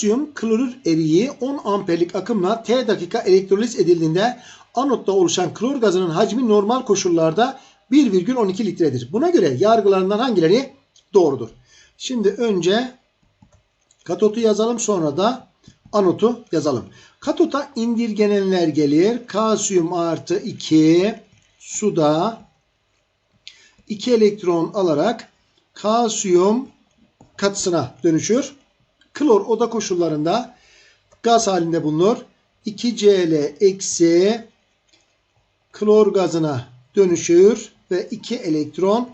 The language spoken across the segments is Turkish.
Kalsiyum klorür eriği 10 amperlik akımla T dakika elektroliz edildiğinde anotta oluşan klor gazının hacmi normal koşullarda 1,12 litredir. Buna göre yargılarından hangileri doğrudur? Şimdi önce katotu yazalım sonra da anotu yazalım. Katota indirgenenler gelir. Kalsiyum artı 2 suda 2 elektron alarak kalsiyum katısına dönüşür. Klor oda koşullarında gaz halinde bulunur. 2Cl eksi klor gazına dönüşür ve 2 elektron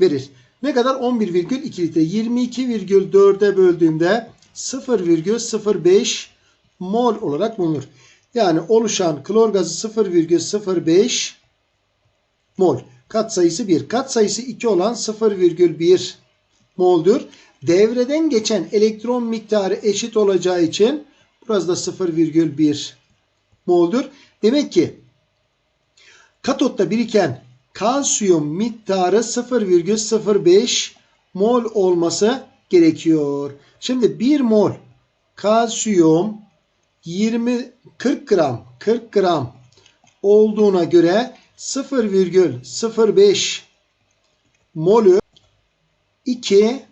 verir. Ne kadar? 11,2 litre. 22,4'e böldüğümde 0,05 mol olarak bulunur. Yani oluşan klor gazı 0,05 mol. Kat sayısı 1. Kat sayısı 2 olan 0,1 moldur. Devreden geçen elektron miktarı eşit olacağı için burası da 0,1 moldur. Demek ki katotta biriken kalsiyum miktarı 0,05 mol olması gerekiyor. Şimdi 1 mol kalsiyum 20 40 gram 40 gram olduğuna göre 0,05 molü 2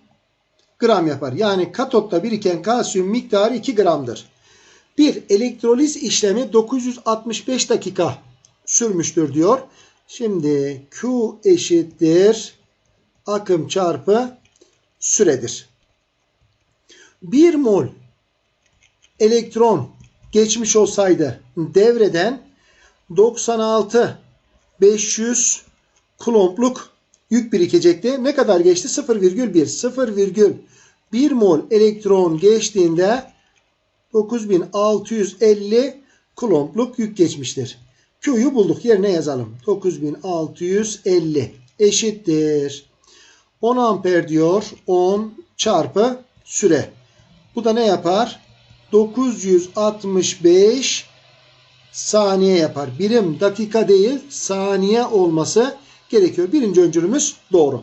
gram yapar. Yani katotta biriken kalsiyum miktarı 2 gramdır. Bir elektroliz işlemi 965 dakika sürmüştür diyor. Şimdi Q eşittir akım çarpı süredir. 1 mol elektron geçmiş olsaydı devreden 96 500 kulompluk yük birikecekti. Ne kadar geçti? 0,1 0,1 mol elektron geçtiğinde 9650 kulompluk yük geçmiştir. Q'yu bulduk. Yerine yazalım. 9650 eşittir. 10 amper diyor. 10 çarpı süre. Bu da ne yapar? 965 saniye yapar. Birim dakika değil saniye olması gerekiyor. Birinci öncülümüz doğru.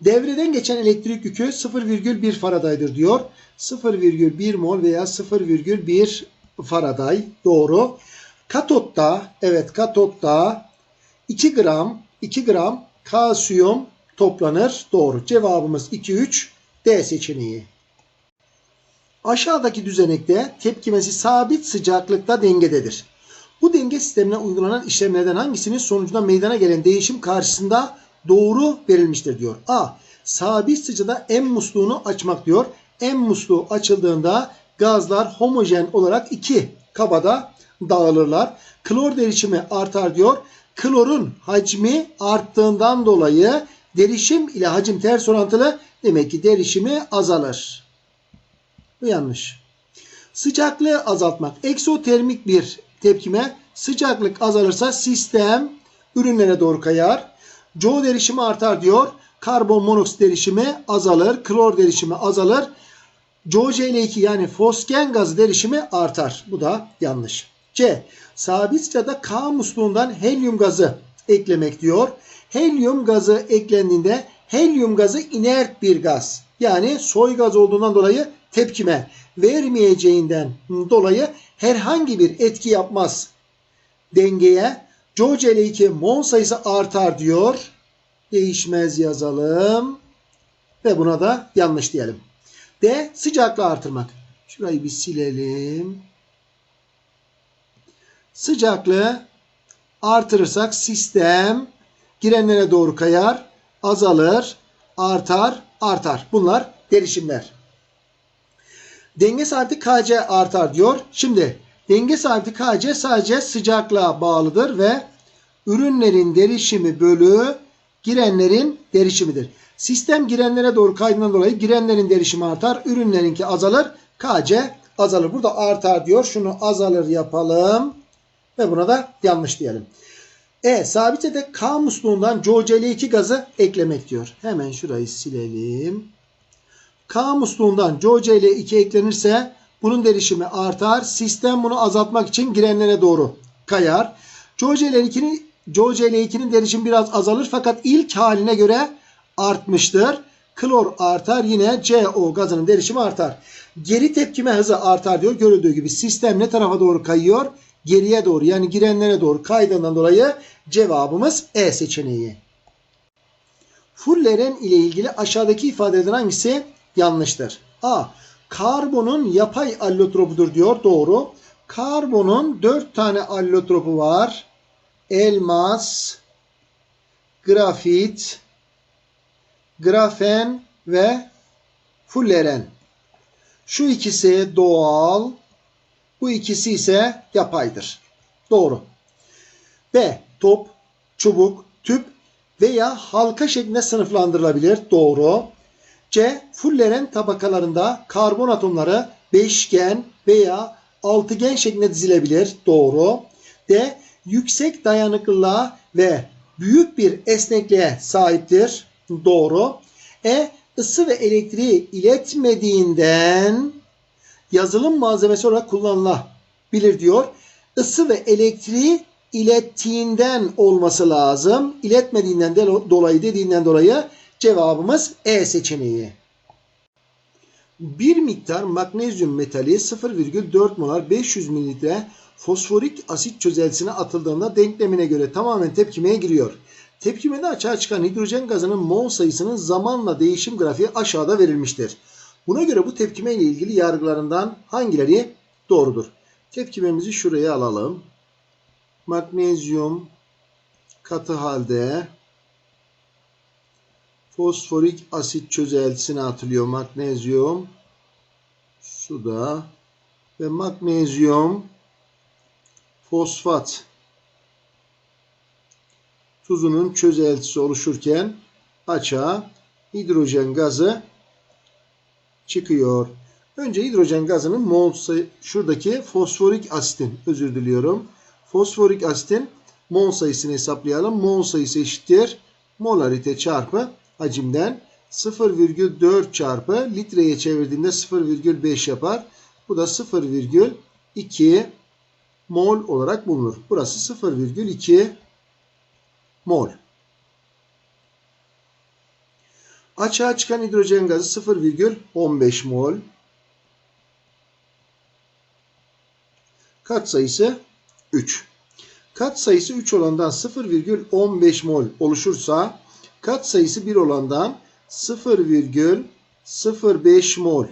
Devreden geçen elektrik yükü 0,1 faradaydır diyor. 0,1 mol veya 0,1 faraday doğru. Katotta evet katotta 2 gram 2 gram kalsiyum toplanır. Doğru. Cevabımız 2 3 D seçeneği. Aşağıdaki düzenekte tepkimesi sabit sıcaklıkta dengededir. Bu denge sistemine uygulanan işlemlerden hangisinin sonucunda meydana gelen değişim karşısında doğru verilmiştir diyor. A. Sabit sıcada M musluğunu açmak diyor. M musluğu açıldığında gazlar homojen olarak iki kabada dağılırlar. Klor derişimi artar diyor. Klorun hacmi arttığından dolayı derişim ile hacim ters orantılı demek ki derişimi azalır. Bu yanlış. Sıcaklığı azaltmak. Eksotermik bir tepkime sıcaklık azalırsa sistem ürünlere doğru kayar. Joule derişimi artar diyor. Karbon monoksit derişimi azalır. Klor derişimi azalır. CoCl2 yani fosgen gazı derişimi artar. Bu da yanlış. C. Sabit sıcada K musluğundan helyum gazı eklemek diyor. Helyum gazı eklendiğinde helyum gazı inert bir gaz. Yani soy gaz olduğundan dolayı tepkime vermeyeceğinden dolayı herhangi bir etki yapmaz. Dengeye CoCl2 mol sayısı artar diyor. Değişmez yazalım. Ve buna da yanlış diyelim. D. Sıcaklığı artırmak. Şurayı bir silelim. Sıcaklığı artırırsak sistem girenlere doğru kayar, azalır, artar, artar. Bunlar derişimler. Denge sabiti Kc artar diyor. Şimdi denge sabiti Kc sadece sıcaklığa bağlıdır ve ürünlerin derişimi bölü girenlerin derişimidir. Sistem girenlere doğru kaydından dolayı girenlerin derişimi artar, ürünlerinki azalır, Kc azalır. Burada artar diyor. Şunu azalır yapalım ve buna da yanlış diyelim. E sabite de K musluğundan CoCl2 gazı eklemek diyor. Hemen şurayı silelim. K musluğundan CoCl2 eklenirse bunun derişimi artar. Sistem bunu azaltmak için girenlere doğru kayar. CoCl2'nin CoCl2'nin derişimi biraz azalır fakat ilk haline göre artmıştır. Klor artar yine CO gazının derişimi artar. Geri tepkime hızı artar diyor. Görüldüğü gibi sistem ne tarafa doğru kayıyor? Geriye doğru yani girenlere doğru kaydığından dolayı cevabımız E seçeneği. Fulleren ile ilgili aşağıdaki ifadelerden hangisi yanlıştır? A. Karbonun yapay allotropudur diyor. Doğru. Karbonun 4 tane allotropu var. Elmas, grafit, grafen ve fulleren. Şu ikisi doğal, bu ikisi ise yapaydır. Doğru. B. Top, çubuk, tüp veya halka şeklinde sınıflandırılabilir. Doğru. C. Fulleren tabakalarında karbon atomları beşgen veya altıgen şeklinde dizilebilir. Doğru. D. Yüksek dayanıklılığa ve büyük bir esnekliğe sahiptir. Doğru. E. ısı ve elektriği iletmediğinden yazılım malzemesi olarak kullanılabilir diyor. Isı ve elektriği ilettiğinden olması lazım. İletmediğinden de dolayı dediğinden dolayı cevabımız E seçeneği. Bir miktar magnezyum metali 0,4 molar 500 mililitre fosforik asit çözeltisine atıldığında denklemine göre tamamen tepkimeye giriyor. Tepkimede açığa çıkan hidrojen gazının mol sayısının zamanla değişim grafiği aşağıda verilmiştir. Buna göre bu tepkime ile ilgili yargılarından hangileri doğrudur? Tepkimemizi şuraya alalım. Magnezyum katı halde fosforik asit çözeltisine atılıyor magnezyum suda ve magnezyum fosfat tuzunun çözeltisi oluşurken açığa hidrojen gazı çıkıyor. Önce hidrojen gazının mol sayı şuradaki fosforik asitin özür diliyorum. Fosforik asitin mol sayısını hesaplayalım. Mol sayısı eşittir molarite çarpı hacimden 0,4 çarpı litreye çevirdiğinde 0,5 yapar. Bu da 0,2 mol olarak bulunur. Burası 0,2 mol. Açığa çıkan hidrojen gazı 0,15 mol. Kat sayısı 3. Kat sayısı 3 olandan 0,15 mol oluşursa kat sayısı 1 olandan 0,05 mol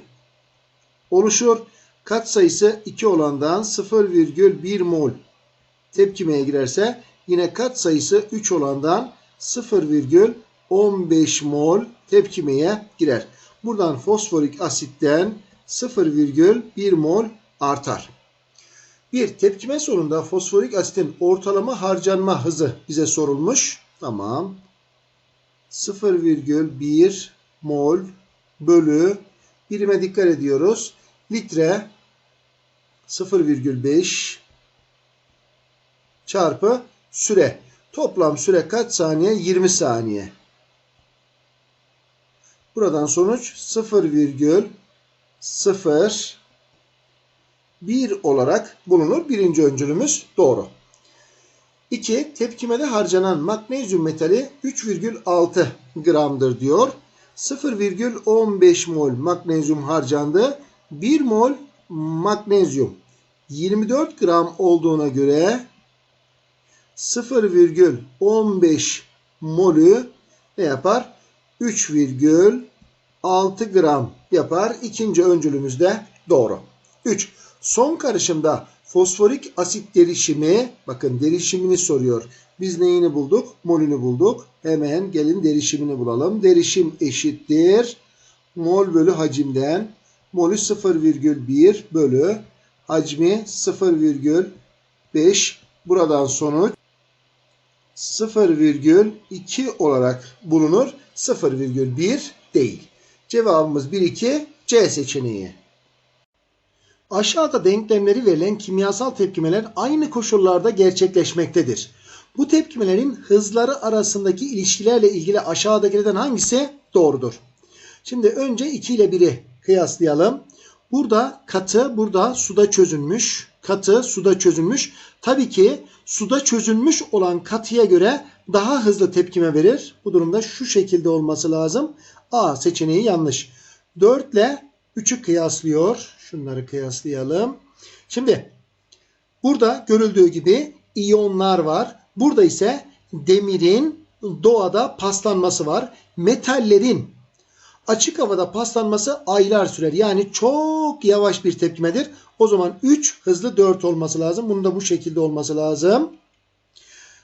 oluşur. Kat sayısı 2 olandan 0,1 mol tepkimeye girerse yine kat sayısı 3 olandan 0,15 mol tepkimeye girer. Buradan fosforik asitten 0,1 mol artar. Bir tepkime sonunda fosforik asitin ortalama harcanma hızı bize sorulmuş. Tamam. 0,1 mol bölü birime dikkat ediyoruz. Litre 0,5 çarpı süre. Toplam süre kaç saniye? 20 saniye. Buradan sonuç 0,0 1 olarak bulunur. Birinci öncülümüz doğru. 2. Tepkimede harcanan magnezyum metali 3,6 gramdır diyor. 0,15 mol magnezyum harcandı. 1 mol magnezyum 24 gram olduğuna göre 0,15 molü ne yapar? 3,6 gram yapar. İkinci öncülümüz de doğru. 3. Son karışımda fosforik asit derişimi, bakın derişimini soruyor. Biz neyini bulduk? Molünü bulduk. Hemen gelin derişimini bulalım. Derişim eşittir. Mol bölü hacimden. Molü 0,1 bölü hacmi 0,5. Buradan sonuç 0,2 olarak bulunur. 0,1 değil. Cevabımız 1, 2 C seçeneği. Aşağıda denklemleri verilen kimyasal tepkimeler aynı koşullarda gerçekleşmektedir. Bu tepkimelerin hızları arasındaki ilişkilerle ilgili aşağıdakilerden hangisi doğrudur? Şimdi önce 2 ile 1'i kıyaslayalım. Burada katı, burada suda çözünmüş. Katı suda çözünmüş. Tabii ki suda çözünmüş olan katıya göre daha hızlı tepkime verir? Bu durumda şu şekilde olması lazım. A seçeneği yanlış. 4 ile 3'ü kıyaslıyor. Şunları kıyaslayalım. Şimdi burada görüldüğü gibi iyonlar var. Burada ise demirin doğada paslanması var. Metallerin açık havada paslanması aylar sürer. Yani çok yavaş bir tepkimedir. O zaman 3 hızlı 4 olması lazım. Bunun da bu şekilde olması lazım.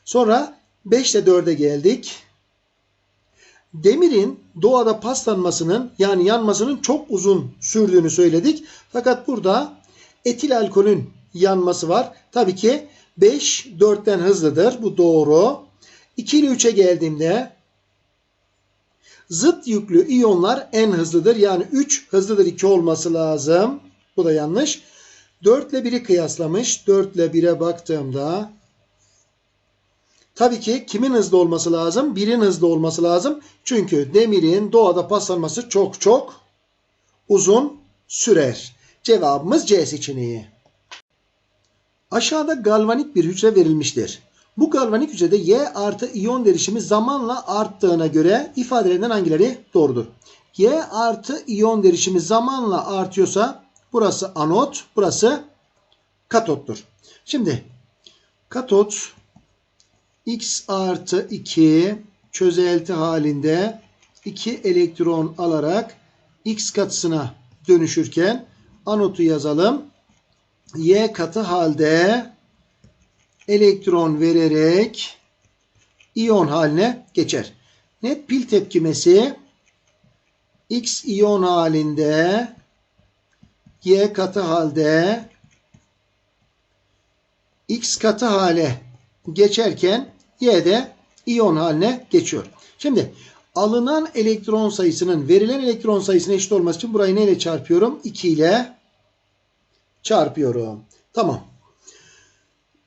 Sonra 5 ile 4'e geldik. Demirin doğada paslanmasının yani yanmasının çok uzun sürdüğünü söyledik. Fakat burada etil alkolün yanması var. Tabii ki 5 4'ten hızlıdır. Bu doğru. 2 ile 3'e geldiğimde zıt yüklü iyonlar en hızlıdır. Yani 3 hızlıdır 2 olması lazım. Bu da yanlış. 4 ile 1'i kıyaslamış. 4 ile 1'e baktığımda tabii ki kimin hızlı olması lazım? 1'in hızlı olması lazım. Çünkü demirin doğada paslanması çok çok uzun sürer. Cevabımız C seçeneği. Aşağıda galvanik bir hücre verilmiştir. Bu galvanik hücrede Y artı iyon derişimi zamanla arttığına göre ifadelerinden hangileri doğrudur? Y artı iyon derişimi zamanla artıyorsa burası anot, burası katottur. Şimdi katot x artı 2 çözelti halinde 2 elektron alarak x katısına dönüşürken anotu yazalım. Y katı halde elektron vererek iyon haline geçer. Net pil tepkimesi X iyon halinde Y katı halde X katı hale geçerken Y de iyon haline geçiyor. Şimdi alınan elektron sayısının verilen elektron sayısına eşit olması için burayı neyle çarpıyorum? 2 ile çarpıyorum. Tamam.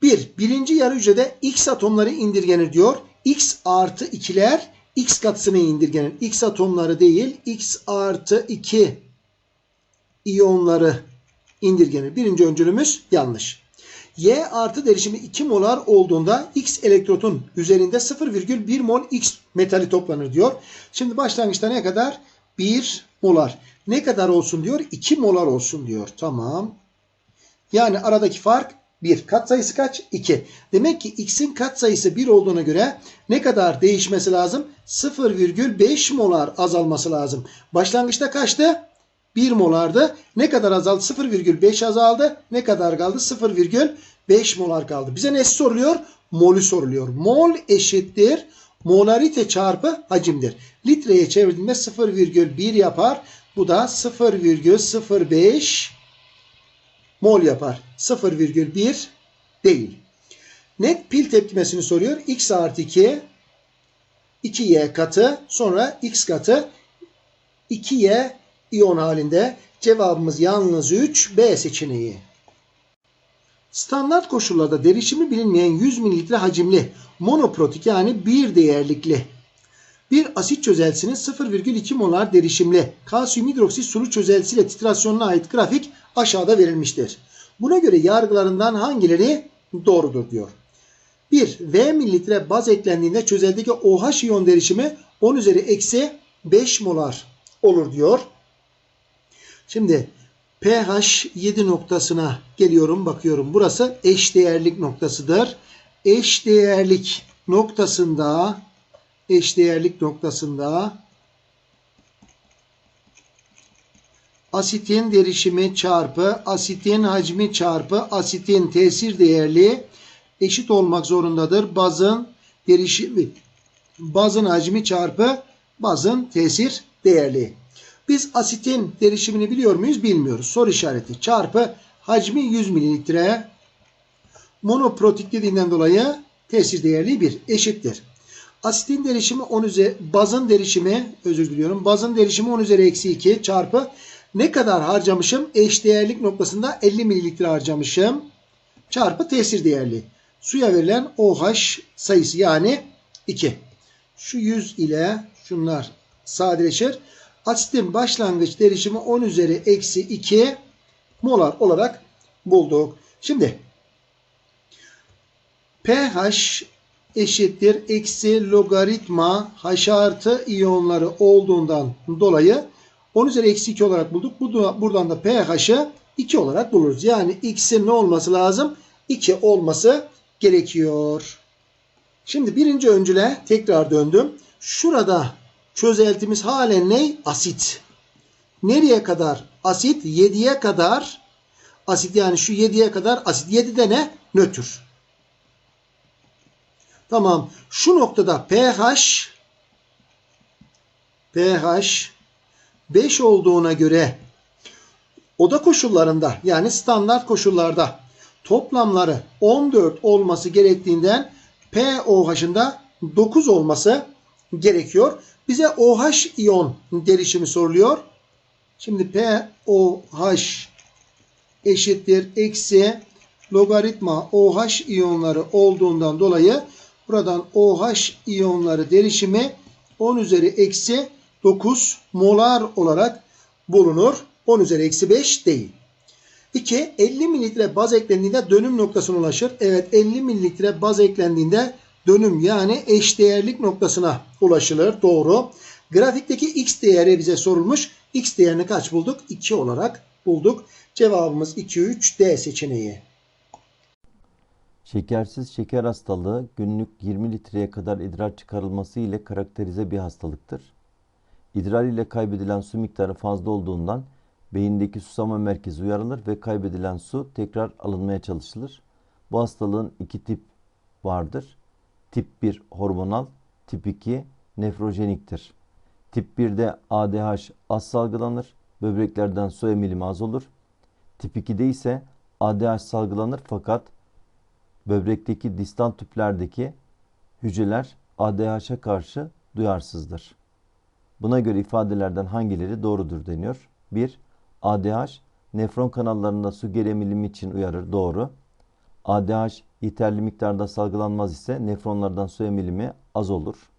Bir, birinci yarı hücrede X atomları indirgenir diyor. X artı 2'ler X katısına indirgenir. X atomları değil, X artı 2 iyonları indirgenir. Birinci öncülümüz yanlış. Y artı derişimi 2 molar olduğunda X elektrotun üzerinde 0,1 mol X metali toplanır diyor. Şimdi başlangıçta ne kadar? 1 molar. Ne kadar olsun diyor? 2 molar olsun diyor. Tamam. Yani aradaki fark 1. Katsayısı kaç? 2. Demek ki x'in katsayısı 1 olduğuna göre ne kadar değişmesi lazım? 0,5 molar azalması lazım. Başlangıçta kaçtı? 1 molardı. Ne kadar azaldı? 0,5 azaldı. Ne kadar kaldı? 0,5 molar kaldı. Bize ne soruluyor? Molü soruluyor. Mol eşittir. Molarite çarpı hacimdir. Litreye çevirdiğinde 0,1 yapar. Bu da 0,05 mol yapar. 0,1 değil. Net pil tepkimesini soruyor. X artı 2 2y katı sonra x katı 2y iyon halinde. Cevabımız yalnız 3 B seçeneği. Standart koşullarda derişimi bilinmeyen 100 ml hacimli monoprotik yani bir değerlikli bir asit çözeltisinin 0,2 molar derişimli kalsiyum hidroksit sulu çözeltisiyle titrasyonuna ait grafik aşağıda verilmiştir. Buna göre yargılarından hangileri doğrudur diyor. 1. V mililitre baz eklendiğinde çözeldeki OH iyon derişimi 10 üzeri eksi 5 molar olur diyor. Şimdi pH 7 noktasına geliyorum bakıyorum. Burası eşdeğerlik noktasıdır. Eşdeğerlik noktasında eşdeğerlik noktasında asitin derişimi çarpı asitin hacmi çarpı asitin tesir değerli eşit olmak zorundadır. Bazın derişimi bazın hacmi çarpı bazın tesir değerli. Biz asitin derişimini biliyor muyuz? Bilmiyoruz. Soru işareti çarpı hacmi 100 mililitre monoprotik dediğinden dolayı tesir değerli 1 eşittir. Asitin derişimi 10 üzeri bazın derişimi özür diliyorum. Bazın derişimi 10 üzeri eksi 2 çarpı ne kadar harcamışım? Eşdeğerlik noktasında 50 mililitre harcamışım. Çarpı tesir değerli. Suya verilen OH sayısı yani 2. Şu 100 ile şunlar sadeleşir. Asitin başlangıç derişimi 10 üzeri eksi 2 molar olarak bulduk. Şimdi pH eşittir eksi logaritma h artı iyonları olduğundan dolayı 10 üzeri eksi 2 olarak bulduk. Bu- Buradan da pH'ı 2 olarak buluruz. Yani x'in ne olması lazım? 2 olması gerekiyor. Şimdi birinci öncüle tekrar döndüm. Şurada çözeltimiz halen ne? Asit. Nereye kadar? Asit 7'ye kadar. Asit yani şu 7'ye kadar asit. 7'de ne? Nötr. Tamam. Şu noktada pH pH 5 olduğuna göre oda koşullarında yani standart koşullarda toplamları 14 olması gerektiğinden pOH'ın da 9 olması gerekiyor. Bize OH iyon derişimi soruluyor. Şimdi pOH eşittir eksi logaritma OH iyonları olduğundan dolayı buradan OH iyonları derişimi 10 üzeri eksi 9 molar olarak bulunur. 10 üzeri eksi 5 değil. 2. 50 mililitre baz eklendiğinde dönüm noktasına ulaşır. Evet 50 mililitre baz eklendiğinde dönüm yani eşdeğerlik noktasına ulaşılır. Doğru. Grafikteki x değeri bize sorulmuş. X değerini kaç bulduk? 2 olarak bulduk. Cevabımız 2, 3, D seçeneği. Şekersiz şeker hastalığı günlük 20 litreye kadar idrar çıkarılması ile karakterize bir hastalıktır. İdrar ile kaybedilen su miktarı fazla olduğundan beyindeki susama merkezi uyarılır ve kaybedilen su tekrar alınmaya çalışılır. Bu hastalığın iki tip vardır. Tip 1 hormonal, tip 2 nefrojeniktir. Tip 1'de ADH az salgılanır, böbreklerden su emilimi az olur. Tip 2'de ise ADH salgılanır fakat böbrekteki distal tüplerdeki hücreler ADH'a karşı duyarsızdır. Buna göre ifadelerden hangileri doğrudur deniyor. 1. ADH nefron kanallarında su geri emilimi için uyarır. Doğru. ADH yeterli miktarda salgılanmaz ise nefronlardan su emilimi az olur.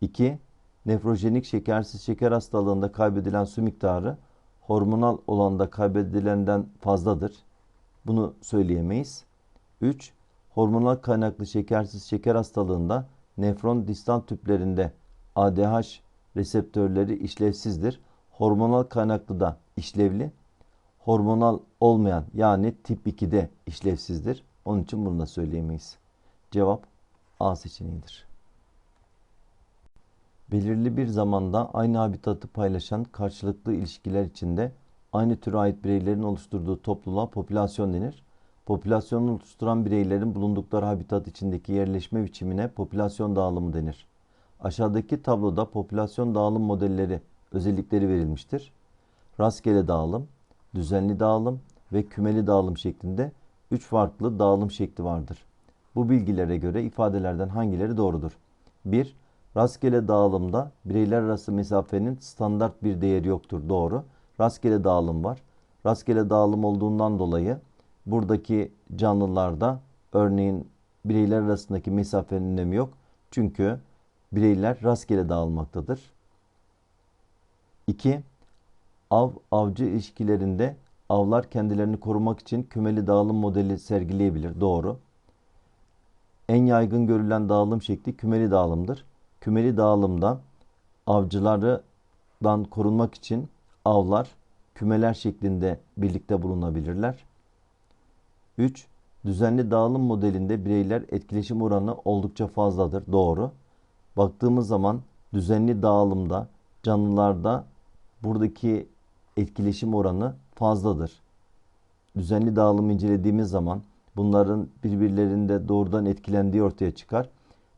2. Nefrojenik şekersiz şeker hastalığında kaybedilen su miktarı hormonal olanda kaybedilenden fazladır. Bunu söyleyemeyiz. 3. Hormonal kaynaklı şekersiz şeker hastalığında nefron distal tüplerinde ADH reseptörleri işlevsizdir. Hormonal kaynaklı da işlevli. Hormonal olmayan yani tip 2'de işlevsizdir. Onun için bunu da söyleyemeyiz. Cevap A seçeneğidir. Belirli bir zamanda aynı habitatı paylaşan karşılıklı ilişkiler içinde aynı türe ait bireylerin oluşturduğu topluluğa popülasyon denir. Popülasyonu oluşturan bireylerin bulundukları habitat içindeki yerleşme biçimine popülasyon dağılımı denir. Aşağıdaki tabloda popülasyon dağılım modelleri özellikleri verilmiştir. Rastgele dağılım, düzenli dağılım ve kümeli dağılım şeklinde 3 farklı dağılım şekli vardır. Bu bilgilere göre ifadelerden hangileri doğrudur? 1. Rastgele dağılımda bireyler arası mesafenin standart bir değeri yoktur. Doğru. Rastgele dağılım var. Rastgele dağılım olduğundan dolayı buradaki canlılarda örneğin bireyler arasındaki mesafenin önemi yok. Çünkü bireyler rastgele dağılmaktadır. 2. Av avcı ilişkilerinde avlar kendilerini korumak için kümeli dağılım modeli sergileyebilir. Doğru. En yaygın görülen dağılım şekli kümeli dağılımdır. Kümeli dağılımda avcılardan korunmak için avlar kümeler şeklinde birlikte bulunabilirler. 3. Düzenli dağılım modelinde bireyler etkileşim oranı oldukça fazladır. Doğru. Baktığımız zaman düzenli dağılımda canlılarda buradaki etkileşim oranı fazladır. Düzenli dağılımı incelediğimiz zaman bunların birbirlerinde doğrudan etkilendiği ortaya çıkar.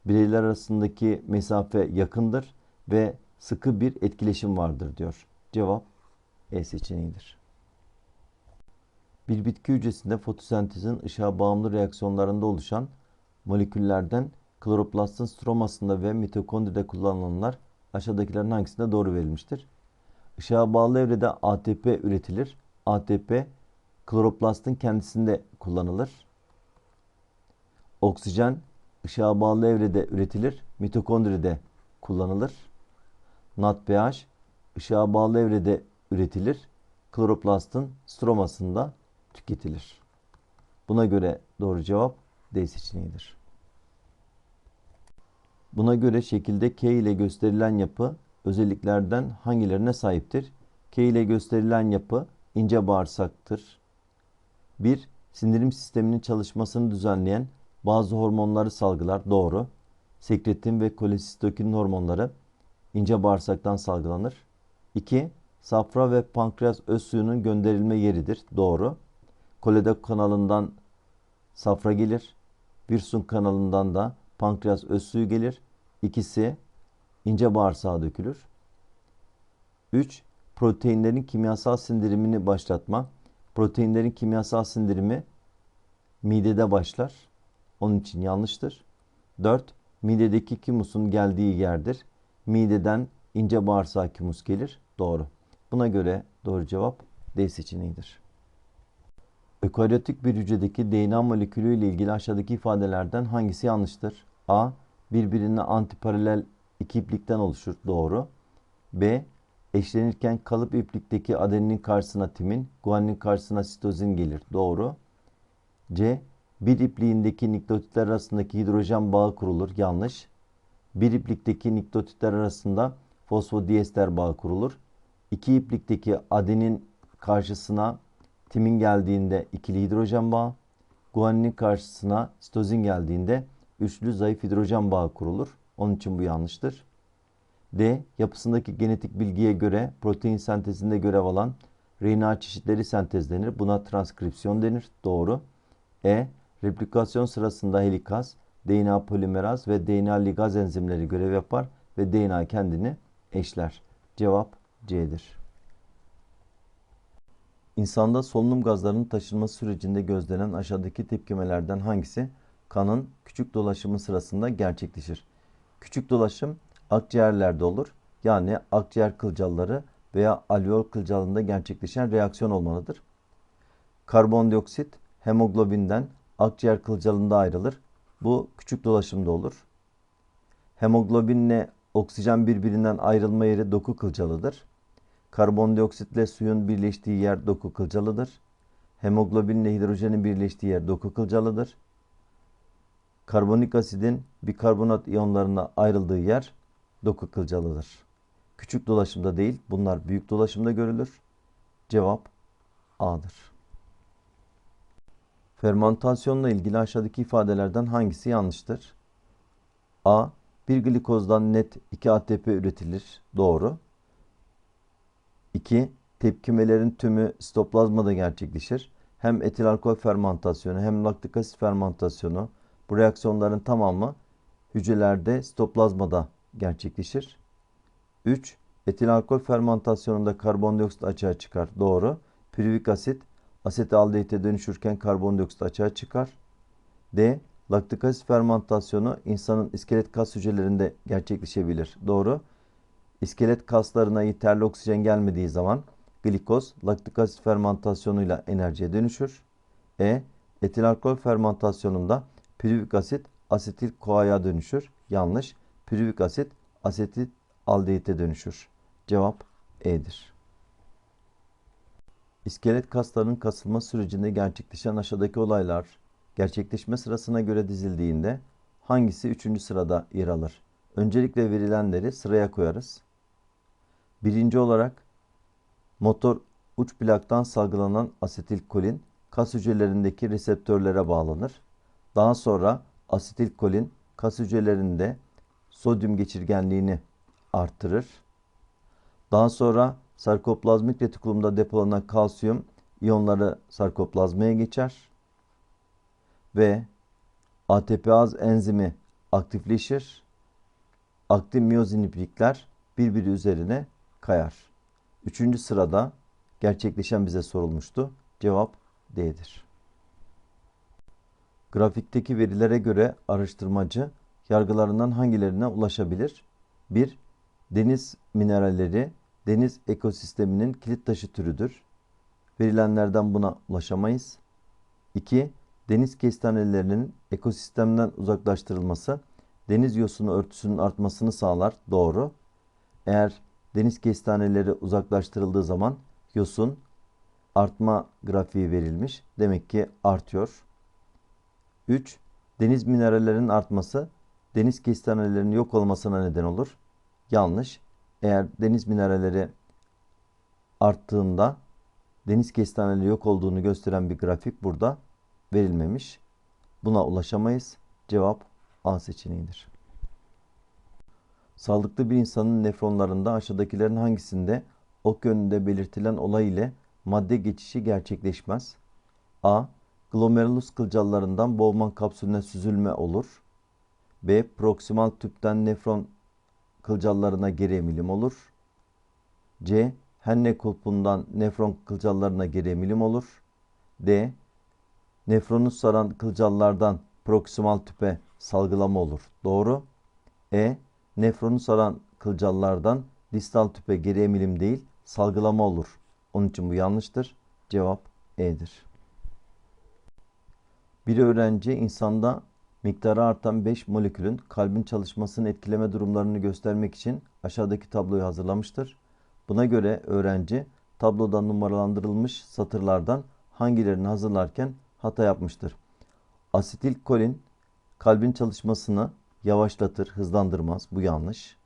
Bireyler arasındaki mesafe yakındır ve sıkı bir etkileşim vardır diyor. Cevap E seçeneğidir. Bir bitki hücresinde fotosentezin ışığa bağımlı reaksiyonlarında oluşan moleküllerden kloroplastın stromasında ve mitokondride kullanılanlar aşağıdakilerin hangisinde doğru verilmiştir? Işığa bağlı evrede ATP üretilir. ATP kloroplastın kendisinde kullanılır. Oksijen ışığa bağlı evrede üretilir. Mitokondride kullanılır. NADPH ışığa bağlı evrede üretilir. Kloroplastın stromasında tüketilir. Buna göre doğru cevap D seçeneğidir. Buna göre şekilde K ile gösterilen yapı özelliklerden hangilerine sahiptir? K ile gösterilen yapı ince bağırsaktır. 1. Sindirim sisteminin çalışmasını düzenleyen bazı hormonları salgılar. Doğru. Sekretin ve kolesistokinin hormonları ince bağırsaktan salgılanır. 2. Safra ve pankreas öz suyunun gönderilme yeridir. Doğru. Koledok kanalından safra gelir. Wirsung kanalından da pankreas öz suyu gelir. İkisi ince bağırsağa dökülür. 3. Proteinlerin kimyasal sindirimini başlatma. Proteinlerin kimyasal sindirimi midede başlar. Onun için yanlıştır. 4. Midedeki kimusun geldiği yerdir. Mideden ince bağırsağa kimus gelir. Doğru. Buna göre doğru cevap D seçeneğidir. Ökaryotik bir hücredeki DNA molekülü ile ilgili aşağıdaki ifadelerden hangisi yanlıştır? A. Birbirine antiparalel iki iplikten oluşur. Doğru. B. Eşlenirken kalıp iplikteki adeninin karşısına timin, guanin karşısına sitozin gelir. Doğru. C. Bir ipliğindeki nükleotitler arasındaki hidrojen bağı kurulur. Yanlış. Bir iplikteki nükleotitler arasında fosfodiester bağı kurulur. İki iplikteki adenin karşısına timin geldiğinde ikili hidrojen bağı, guaninin karşısına sitozin geldiğinde üçlü zayıf hidrojen bağı kurulur. Onun için bu yanlıştır. D. Yapısındaki genetik bilgiye göre protein sentezinde görev alan RNA çeşitleri sentezlenir. Buna transkripsiyon denir. Doğru. E. Replikasyon sırasında helikaz, DNA polimeraz ve DNA ligaz enzimleri görev yapar ve DNA kendini eşler. Cevap C'dir. İnsanda solunum gazlarının taşınması sürecinde gözlenen aşağıdaki tepkimelerden hangisi kanın küçük dolaşımı sırasında gerçekleşir? Küçük dolaşım akciğerlerde olur. Yani akciğer kılcalları veya alveol kılcalında gerçekleşen reaksiyon olmalıdır. Karbondioksit hemoglobinden akciğer kılcalında ayrılır. Bu küçük dolaşımda olur. Hemoglobinle oksijen birbirinden ayrılma yeri doku kılcalıdır. Karbondioksitle suyun birleştiği yer doku kılcalıdır. Hemoglobinle hidrojenin birleştiği yer doku kılcalıdır. Karbonik asidin bikarbonat iyonlarına ayrıldığı yer doku kılcalıdır. Küçük dolaşımda değil, bunlar büyük dolaşımda görülür. Cevap A'dır. Fermentasyonla ilgili aşağıdaki ifadelerden hangisi yanlıştır? A. Bir glikozdan net 2 ATP üretilir. Doğru. 2. Tepkimelerin tümü sitoplazmada gerçekleşir. Hem etil alkol fermentasyonu hem laktik asit fermentasyonu bu reaksiyonların tamamı hücrelerde sitoplazmada gerçekleşir. 3. Etil alkol fermentasyonunda karbondioksit açığa çıkar. Doğru. Piruvik asit asetaldehite dönüşürken karbondioksit açığa çıkar. D. Laktik asit fermentasyonu insanın iskelet kas hücrelerinde gerçekleşebilir. Doğru. İskelet kaslarına yeterli oksijen gelmediği zaman glikoz laktik asit fermentasyonuyla enerjiye dönüşür. E. Etil alkol fermentasyonunda piruvik asit asetil koaya dönüşür. Yanlış. Piruvik asit asetil aldehite dönüşür. Cevap E'dir. İskelet kaslarının kasılma sürecinde gerçekleşen aşağıdaki olaylar gerçekleşme sırasına göre dizildiğinde hangisi üçüncü sırada yer alır? Öncelikle verilenleri sıraya koyarız. Birinci olarak motor uç plaktan salgılanan asetilkolin kas hücrelerindeki reseptörlere bağlanır. Daha sonra asetilkolin kas hücrelerinde sodyum geçirgenliğini artırır. Daha sonra sarkoplazmik retikulumda depolanan kalsiyum iyonları sarkoplazmaya geçer ve ATPaz enzimi aktifleşir. Aktif miyozin iplikler birbiri üzerine kayar. Üçüncü sırada gerçekleşen bize sorulmuştu. Cevap D'dir. Grafikteki verilere göre araştırmacı yargılarından hangilerine ulaşabilir? 1. Deniz mineralleri deniz ekosisteminin kilit taşı türüdür. Verilenlerden buna ulaşamayız. 2. Deniz kestanelerinin ekosistemden uzaklaştırılması deniz yosunu örtüsünün artmasını sağlar. Doğru. Eğer deniz kestaneleri uzaklaştırıldığı zaman yosun artma grafiği verilmiş. Demek ki artıyor. 3. Deniz minerallerinin artması deniz kestanelerinin yok olmasına neden olur. Yanlış. Eğer deniz mineralleri arttığında deniz kestaneleri yok olduğunu gösteren bir grafik burada verilmemiş. Buna ulaşamayız. Cevap A seçeneğidir. Sağlıklı bir insanın nefronlarında aşağıdakilerin hangisinde ok yönünde belirtilen olay ile madde geçişi gerçekleşmez? A. Glomerulus kılcallarından Bowman kapsülüne süzülme olur. B. Proksimal tüpten nefron kılcallarına geri emilim olur. C. Henle kulpundan nefron kılcallarına geri emilim olur. D. Nefronu saran kılcallardan proksimal tüpe salgılama olur. Doğru. E. Nefronu saran kılcallardan distal tüpe geri emilim değil salgılama olur. Onun için bu yanlıştır. Cevap E'dir. Bir öğrenci insanda miktarı artan 5 molekülün kalbin çalışmasını etkileme durumlarını göstermek için aşağıdaki tabloyu hazırlamıştır. Buna göre öğrenci tabloda numaralandırılmış satırlardan hangilerini hazırlarken hata yapmıştır. Asetil kolin kalbin çalışmasını yavaşlatır, hızlandırmaz. Bu yanlış.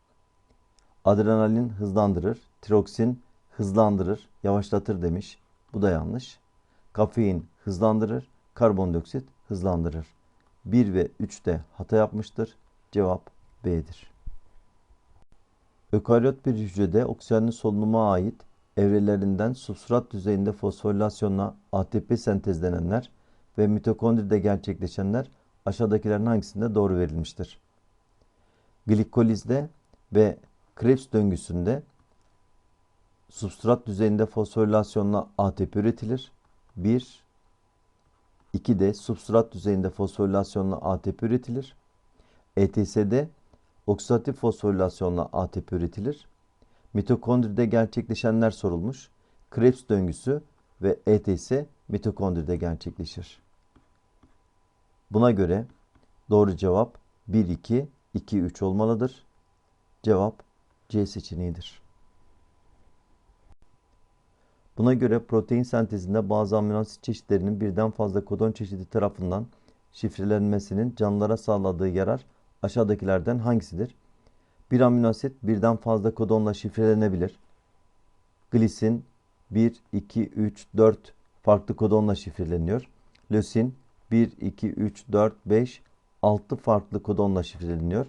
Adrenalin hızlandırır, tiroksin hızlandırır, yavaşlatır demiş. Bu da yanlış. Kafein hızlandırır, karbondioksit hızlandırır. 1 ve 3'te hata yapmıştır. Cevap B'dir. Ökaryot bir hücrede oksijenli solunuma ait evrelerinden substrat düzeyinde fosforilasyonla ATP sentezlenenler ve mitokondride gerçekleşenler aşağıdakilerin hangisinde doğru verilmiştir? Glikolizde ve Krebs döngüsünde substrat düzeyinde fosforilasyonla ATP üretilir. 1 2'de substrat düzeyinde fosforilasyonla ATP üretilir. ETS'de oksidatif fosforilasyonla ATP üretilir. Mitokondride gerçekleşenler sorulmuş. Krebs döngüsü ve ETS mitokondride gerçekleşir. Buna göre doğru cevap 1 2 2 3 olmalıdır. Cevap C seçeneğidir. Buna göre protein sentezinde bazı amino asit çeşitlerinin birden fazla kodon çeşidi tarafından şifrelenmesinin canlılara sağladığı yarar aşağıdakilerden hangisidir? Bir amino asit birden fazla kodonla şifrelenebilir. Glisin 1, 2, 3, 4 farklı kodonla şifreleniyor. Lösin 1, 2, 3, 4, 5, 6 farklı kodonla şifreleniyor.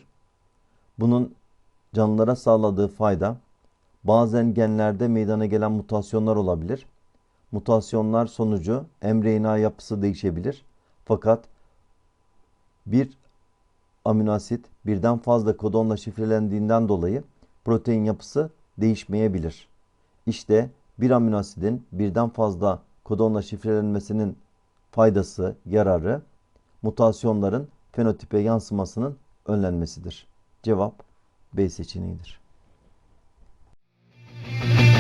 Bunun canlılara sağladığı fayda bazen genlerde meydana gelen mutasyonlar olabilir. Mutasyonlar sonucu mRNA yapısı değişebilir. Fakat bir amino asit birden fazla kodonla şifrelendiğinden dolayı protein yapısı değişmeyebilir. İşte bir amino asidin birden fazla kodonla şifrelenmesinin faydası, yararı mutasyonların fenotipe yansımasının önlenmesidir. Cevap B seçeneğidir. thank you